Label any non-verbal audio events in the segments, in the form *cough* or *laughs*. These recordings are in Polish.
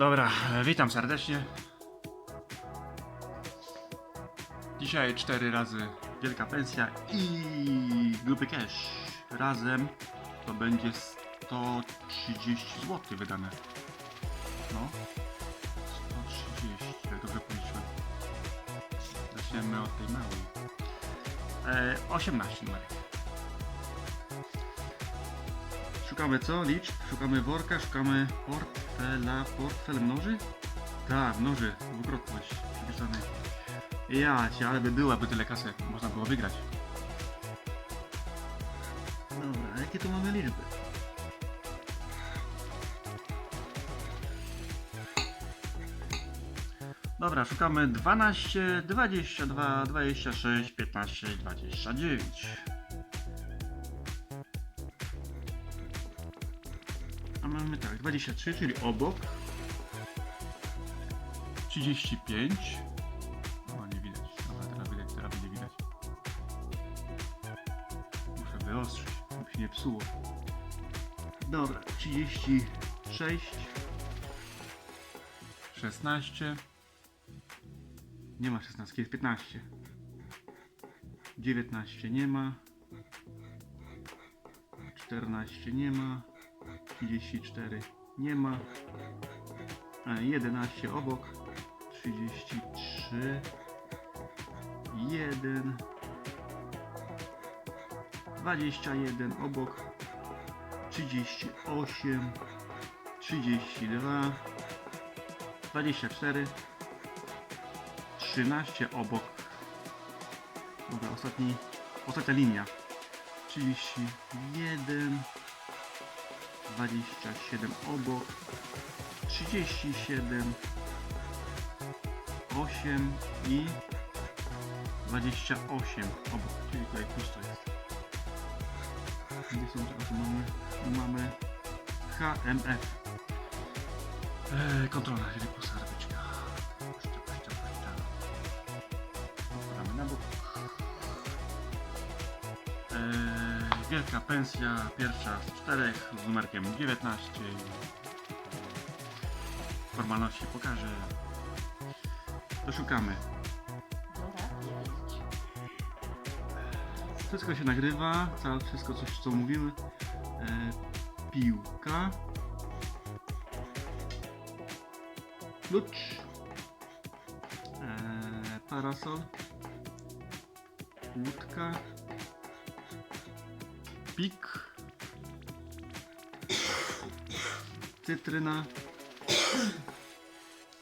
Dobra, e, witam serdecznie. Dzisiaj cztery razy wielka pensja i grupy cash. Razem to będzie 130 zł wydane. No. 130, jak dobrze policzyłem. Zaczniemy od tej małej. E, 18 numerek. Szukamy co? Licz? Szukamy worka, szukamy portfela. Portfel mnoży? Tak, mnoży. Dwukrotność przypisany. Ja cię, ale by byłaby tyle kasy, można było wygrać. Dobra, a jakie tu mamy liczby? Dobra, szukamy 12, 22, 26, 15, 29. mamy tak, 23, czyli obok. 35. O, nie widać. Dobra, teraz widać, teraz będzie widać. Muszę wyostrzyć, żeby się nie psuło. Dobra, 36. 16. Nie ma 16, jest 15. 19 nie ma. 14 nie ma. 34 nie ma. A 11 obok. 33 1 21 obok. 38 32 24 13 obok. Dobra, ostatni, ostatnia linia. 31 27 obok, 37, 8 i 28 obok, czyli tutaj pusto jest. Gdzie są te osy? Mamy, mamy HMF. Eee, kontrola, czyli pusta wielka pensja, pierwsza z czterech, z numerkiem 19. Formalności pokażę. To szukamy. Wszystko się nagrywa, całe wszystko coś co mówimy. Eee, piłka. Klucz. Eee, parasol. Łódka pik, cytryna,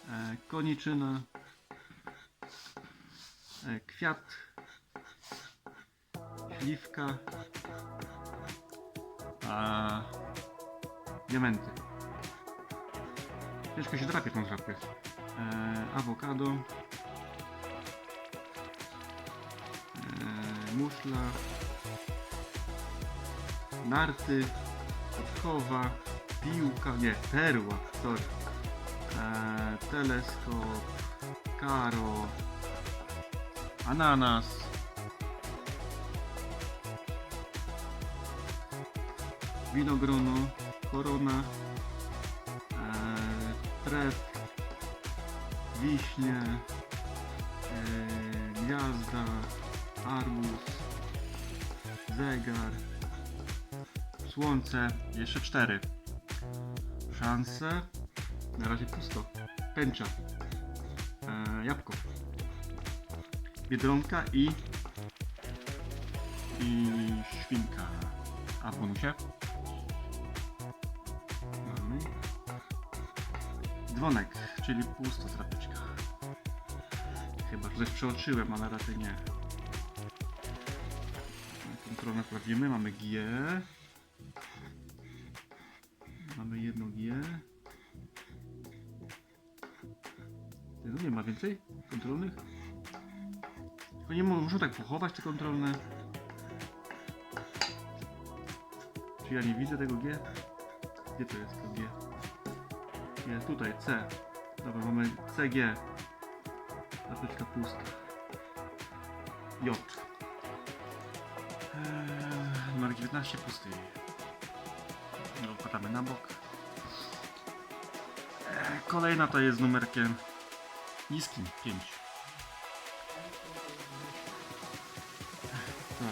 e, koniczyna, e, kwiat, śliwka, a diamenty. Ciężko się drapie tą żabkę. E, awokado, e, muszla, narty, podkowa, piłka, nie, perła, sorry, eee, teleskop, karo, ananas, winogrono, korona, eee, tref, wiśnie, eee, gwiazda, arbuz, zegar, Słońce, jeszcze cztery. Szanse. Na razie pusto. Tęcza. E, jabłko. Biedronka i... I świnka. A w bonusie? Mamy. Dzwonek, czyli pusto trapeczka. Chyba, że coś przeoczyłem, ale raczej nie. Kontrolę sprawdzimy. Mamy G. Mamy jedno G. No nie ma więcej kontrolnych? Tylko nie muszą tak pochować te kontrolne. Czy ja nie widzę tego G? Gdzie to jest to G? Jest tutaj, C. Dobra, mamy CG. Zapeczka pusta. J. Eee, numer 19 pusty. Odkładamy na bok. E, Kolejna to jest numerkiem niskim 5. Tak.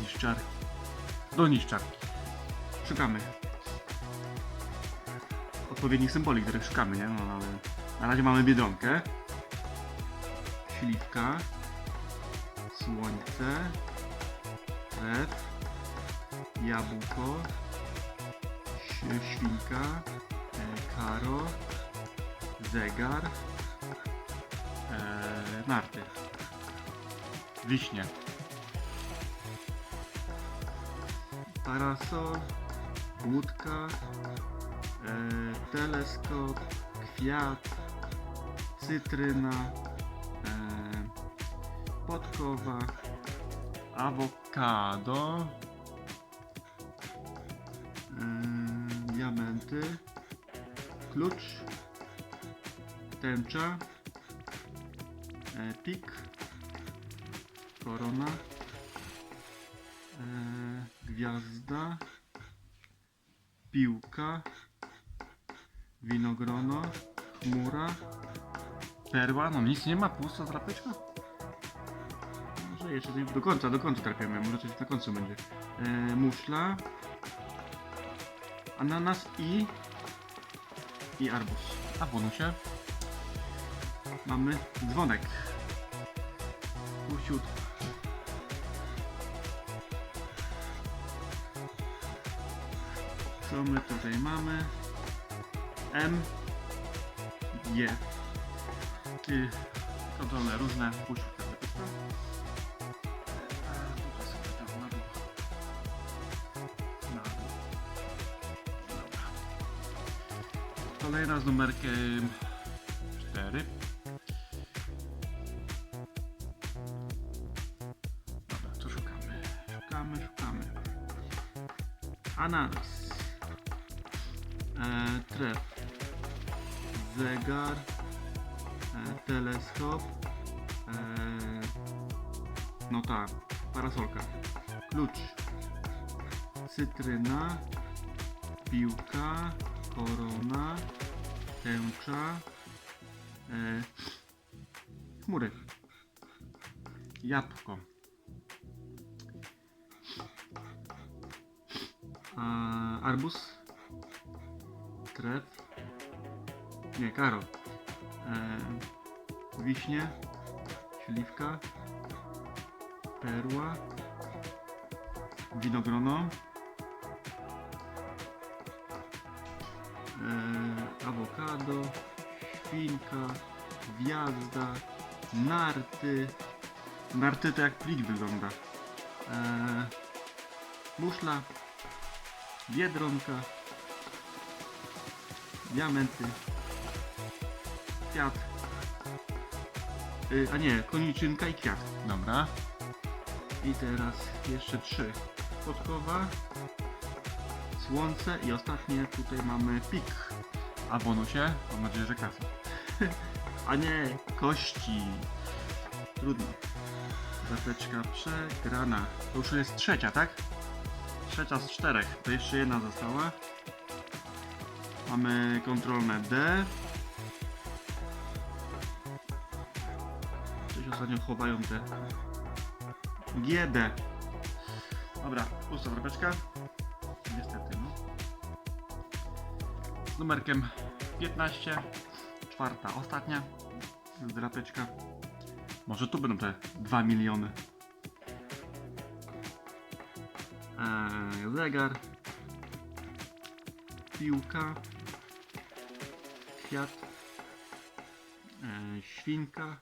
Niszczarki. Do niszczarki. Szukamy. Odpowiednich symboli, których szukamy, nie? No ale na razie mamy biedronkę. Śliwka. Słońce. Krew. Jabłko. Świnka. E, karo. Zegar. E, narty. Wiśnie. Parasol. Łódka. E, teleskop. Kwiat. Cytryna. E, podkowa. Awokado. E, diamenty. Klucz. Tęcza. E, pik. Korona. E, gwiazda. Piłka. Winogrono. Chmura. Perła. No nic nie ma. Pusta drapeczka. Może jeszcze do końca, do końca trafiamy. Może coś na końcu będzie. E, muszla. Ananas i... I arbuz. A w bonusie mamy dzwonek. Usiód. Co my tutaj mamy? M. G. Ty kontrolne różne. Usiód. Kolejna z numerkiem 4. Dobra, co szukamy? Szukamy, szukamy. Ananas. E, tref. Zegar. E, teleskop. E, no tak, parasolka. Klucz. Cytryna. Piłka. Korona. Tęcza. E, chmury. Jabłko. A, arbuz. Tref. Nie, karo. E, wiśnie. Śliwka. Perła. Winogrono. E, awokado. Świnka. Gwiazda. Narty. Narty to jak plik wygląda. E, muszla. Biedronka. Diamenty. Kwiat. Y, a nie, koniczynka i kwiat. Dobra. I teraz jeszcze trzy. Podkowa. Słońce i ostatnie tutaj mamy pik. A bonusie? Mam nadzieję, że kasa. *laughs* a nie, kości. Trudno. Zateczka przegrana. To już jest trzecia, tak? Trzecia z czterech. To jeszcze jedna została. Mamy kontrolne D. Coś ostatnio chowają te GD. Dobra, pusta drapeczka. Numerkiem 15. Czwarta, ostatnia. Drapeczka. Może tu będą te 2 miliony. Eee, zegar. Piłka. Kwiat. Eee, świnka.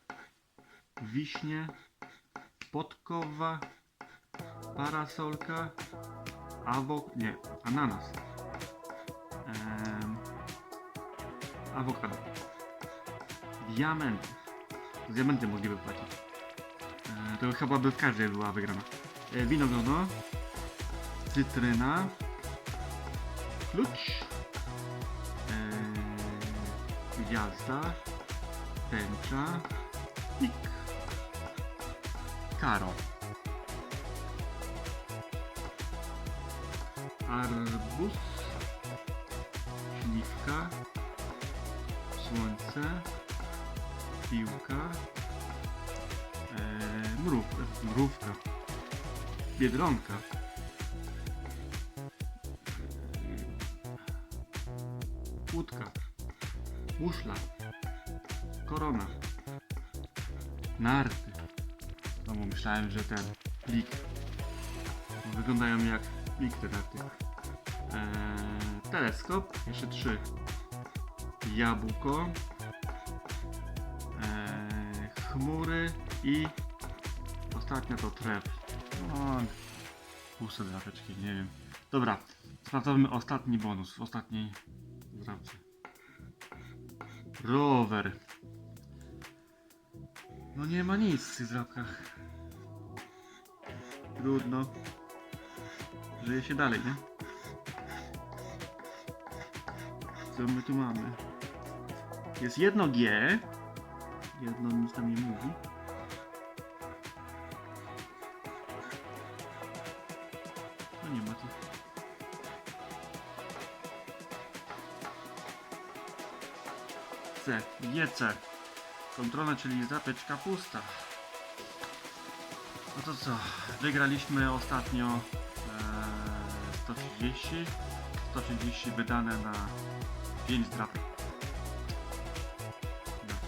Wiśnie. Podkowa. Parasolka. Awok... Nie, ananas. Awokado. Diamenty. Diamenty mogliby płacić. E, to chyba by w każdej była wygrana. E, winogrono. Cytryna. Klucz. E, gwiazda. Tęcza. Pik. Karo. Arbuz. Śliwka. Puste. Piłka. Eee, mrów, e, mrówka. Biedronka. Łódka. Muszla. Korona. Narty. No bo myślałem, że ten plik. Wyglądają jak plik te narty. Eee, teleskop. Jeszcze trzy. Jabłko. Eee, chmury i ostatnia to tref. No, puste drapeczki, nie wiem. Dobra, sprawdzamy ostatni bonus w ostatniej drapce. Rower. No nie ma nic w tych drapkach. Trudno. Żyje się dalej, nie? Co my tu mamy? Jest jedno G. Jedno nic tam nie mówi. No nie ma tu. C. GC. Kontrola, czyli zapeczka pusta. No to co? Wygraliśmy ostatnio e, 130. 130 wydane na 5 drapek.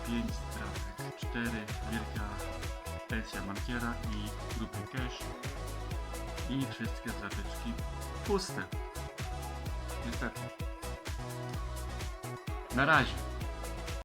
Na 5 drapek. 4 wielka pensja bankiera i grupy cash. I wszystkie drapeczki puste. Niestety. Na razie.